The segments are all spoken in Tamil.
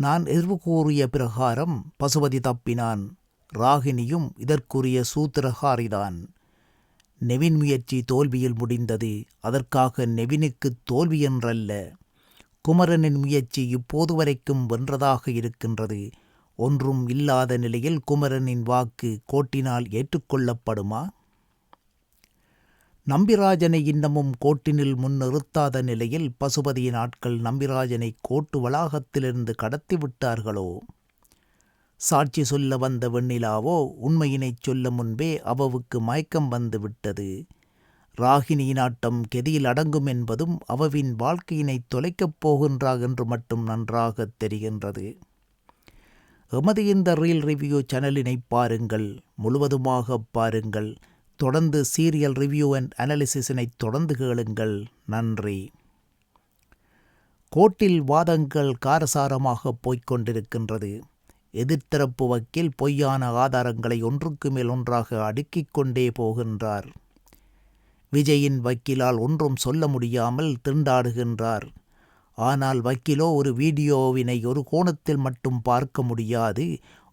நான் எதிர்வு கூறிய பிரகாரம் பசுபதி தப்பினான். ராகினியும் இதற்குரிய சூத்திரகாரிதான். நெவின் முயற்சி தோல்வியில் முடிந்தது. அதற்காக நெவினுக்கு தோல்வி என்றல்ல. குமரனின் முயற்சி இப்போது வரைக்கும் வென்றதாக இருக்கின்றது. ஒன்றும் இல்லாத நிலையில் குமரனின் வாக்கு கோட்டினால் ஏற்றுக்கொள்ளப்படுமா? நம்பிராஜனை இன்னமும் கோட்டினில் முன்னிறுத்தாத நிலையில் பசுபதியின் ஆட்கள் நம்பிராஜனை கோட்டு வளாகத்திலிருந்து கடத்தி விட்டார்களோ சாட்சி சொல்ல வந்த வெண்ணிலாவோ உண்மையினைச் சொல்ல முன்பே அவவுக்கு மயக்கம் வந்து விட்டது. ராகினியின் ஆட்டம் கெதியில் அடங்கும் என்பதும் அவவின் வாழ்க்கையினை தொலைக்கப் போகின்றார் என்று மட்டும் நன்றாகத் தெரிகின்றது. எமது இந்த ரீல் ரிவ்யூ சேனலினை பாருங்கள் முழுவதுமாக பாருங்கள். தொடர்ந்து சீரியல் ரிவ்யூ அண்ட் அனாலிசிஸினை தொடர்ந்து கேளுங்கள். நன்றி. கோட்டில் வாதங்கள் காரசாரமாக போய்க் கொண்டிருக்கின்றது எதிர்த்தரப்பு வக்கீல் பொய்யான ஆதாரங்களை ஒன்றுக்கு மேல் ஒன்றாக அடுக்கிக் கொண்டே போகின்றார். விஜயின் வக்கீலால் ஒன்றும் சொல்ல முடியாமல் திண்டாடுகின்றார். ஆனால் வக்கீலோ ஒரு வீடியோவினை ஒரு கோணத்தில் மட்டும் பார்க்க முடியாது.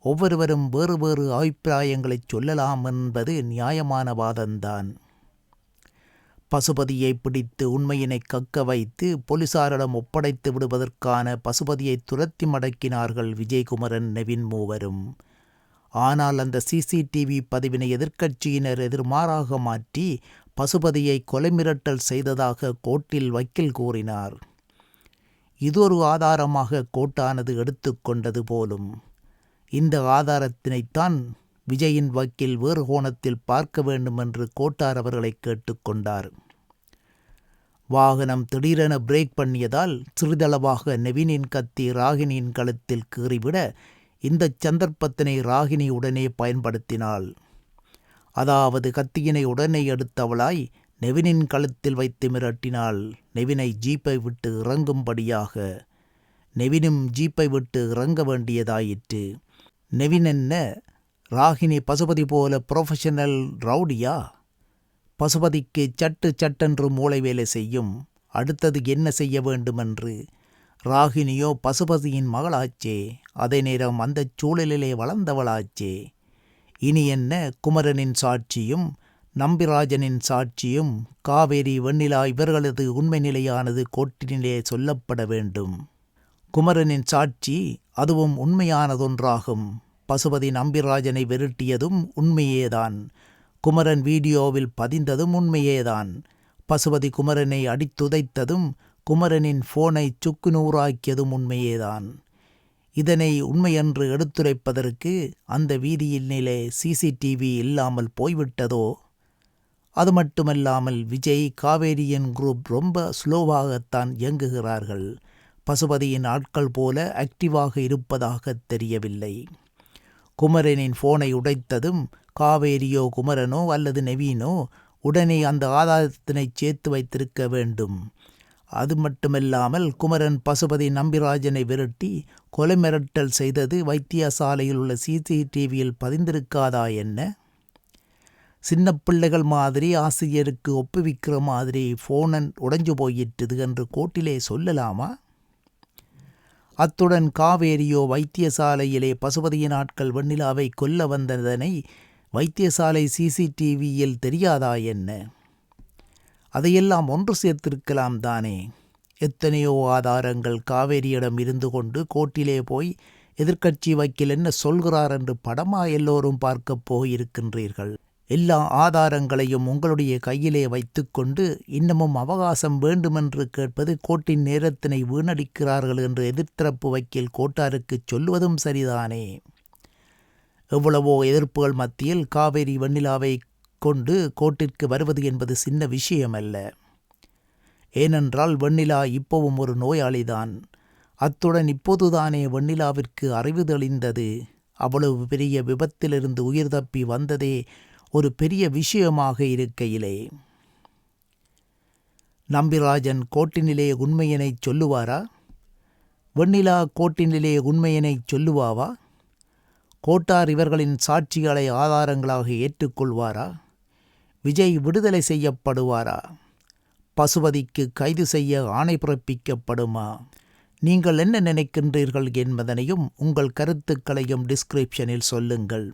ஒவ்வொருவரும் வேறு வேறு அபிப்பிராயங்களைச் சொல்லலாம் என்பது நியாயமான வாதம்தான் பசுபதியை பிடித்து உண்மையினை கக்க வைத்து போலீசாரிடம் ஒப்படைத்து விடுவதற்கான பசுபதியை துரத்தி மடக்கினார்கள் விஜயகுமரன் நெவின் மூவரும். ஆனால் அந்த சிசிடிவி பதிவினை எதிர்க்கட்சியினர் எதிர்மாறாக மாற்றி பசுபதியை கொலை மிரட்டல் செய்ததாக கோர்ட்டில் வக்கீல் கூறினார். இது ஒரு ஆதாரமாக கோட்டானது எடுத்துக்கொண்டது போலும். இந்த ஆதாரத்தினைத்தான் விஜயின் வக்கீல் வேறு கோணத்தில் பார்க்க வேண்டும் என்று கோட்டார் அவர்களை கேட்டுக்கொண்டார் வாகனம் திடீரென பிரேக் பண்ணியதால் சிறிதளவாக நெவினின் கத்தி ராகினியின் கழுத்தில் கீறிவிட இந்த சந்தர்ப்பத்தினை ராகினி உடனே பயன்படுத்தினாள். அதாவது கத்தியினை உடனே எடுத்தவளாய் நெவினின் கழுத்தில் வைத்து மிரட்டினாள். நெவினை ஜீப்பை விட்டு இறங்கும்படியாக. நெவினும் ஜீப்பை விட்டு இறங்க வேண்டியதாயிற்று. நெவின் என்ன ராகினி பசுபதி போல ப்ரொஃபஷனல் ரவுடியா? பசுபதிக்கு சட்டு சட்டென்று மூளை வேலை செய்யும். அடுத்தது என்ன செய்ய வேண்டுமென்று? ராகினியோ பசுபதியின் மகளாச்சே. அதே நேரம் அந்தச் சூழலிலே வளர்ந்தவளாச்சே. இனி என்ன? குமரனின் சாட்சியும் நம்பிராஜனின் சாட்சியும் காவேரி வெண்ணிலா இவர்களது உண்மை நிலையானது கோட்டினிலே சொல்லப்பட வேண்டும். குமரனின் சாட்சி அதுவும் உண்மையானதொன்றாகும். பசுபதி நம்பிராஜனை விரட்டியதும் உண்மையேதான். குமரன் வீடியோவில் பதிந்ததும் உண்மையேதான். பசுபதி குமரனை அடித்துதைத்ததும் குமரனின் போனை சுக்கு நூறாக்கியதும் உண்மையேதான். இதனை உண்மையென்று எடுத்துரைப்பதற்கு அந்த வீதியினிலே சிசிடிவி இல்லாமல் போய்விட்டதோ? அது மட்டுமல்லாமல் விஜய் காவேரியன் குரூப் ரொம்ப ஸ்லோவாகத்தான் இயங்குகிறார்கள். பசுபதியின் ஆட்கள் போல ஆக்டிவாக இருப்பதாக தெரியவில்லை. குமரனின் போனை உடைத்ததும் காவேரியோ குமரனோ அல்லது நெவீனோ உடனே அந்த ஆதாரத்தினை சேர்த்து வைத்திருக்க வேண்டும். அது மட்டுமல்லாமல் குமரன் பசுபதி நம்பிராஜனை விரட்டி கொலை மிரட்டல் செய்தது வைத்தியசாலையில் உள்ள சிசிடிவியில் பதிந்திருக்காதா என்ன? சின்ன பிள்ளைகள் மாதிரி ஆசிரியருக்கு ஒப்புவிக்கிற மாதிரி ஃபோனன் உடைஞ்சு போயிட்டுது என்று கோர்ட்டிலே சொல்லலாமா? அத்துடன் காவேரியோ வைத்தியசாலையிலே பசுபதியின் ஆட்கள் வெண்ணிலாவை கொல்ல வந்ததனை வைத்தியசாலை சிசிடிவியில் தெரியாதா என்ன? அதையெல்லாம் ஒன்று சேர்த்திருக்கலாம் தானே. எத்தனையோ ஆதாரங்கள் காவேரியிடம் இருந்து கொண்டு கோர்ட்டிலே போய் எதிர்க்கட்சி வக்கீல் என்ன சொல்கிறார் என்று படமா எல்லோரும் பார்க்கப் போயிருக்கின்றீர்கள். எல்லா ஆதாரங்களையும் உங்களுடைய கையிலே வைத்துக்கொண்டு இன்னமும் அவகாசம் வேண்டுமென்று கேட்பது கோர்ட்டின் நேரத்தினை வீணடிக்கிறார்கள் என்று எதிர்த்தரப்பு வக்கீல் கோட்டாருக்குச் சொல்லுவதும் சரிதானே? எவ்வளவோ எதிர்ப்புகள் மத்தியில் காவேரி வெண்ணிலாவை கொண்டு கோட்டிற்கு வருவது என்பது சின்ன விஷயமல்ல. ஏனென்றால் வெண்ணிலா இப்போவும் ஒரு நோயாளிதான். அத்துடன் இப்போதுதானே வெண்ணிலாவிற்கு அறிவு தெளிந்தது. அவ்வளவு பெரிய விபத்திலிருந்து உயிர் தப்பி வந்ததே ஒரு பெரிய விஷயமாக இருக்கையிலே. நம்பிராஜன் கோட்டினிலே உண்மையினை சொல்லுவாரா? வெண்ணிலா கோட்டினிலே உண்மையினை சொல்லுவாவா? கோட்டார் இவர்களின் சாட்சிகளை ஆதாரங்களாக ஏற்றுக்கொள்வாரா? விஜய் விடுதலை செய்யப்படுவாரா? பசுபதிக்கு கைது செய்ய ஆணை பிறப்பிக்கப்படுமா? நீங்கள் என்ன நினைக்கின்றீர்கள் என்பதனையும் உங்கள் கருத்துக்களையும் டிஸ்கிரிப்ஷனில் சொல்லுங்கள்.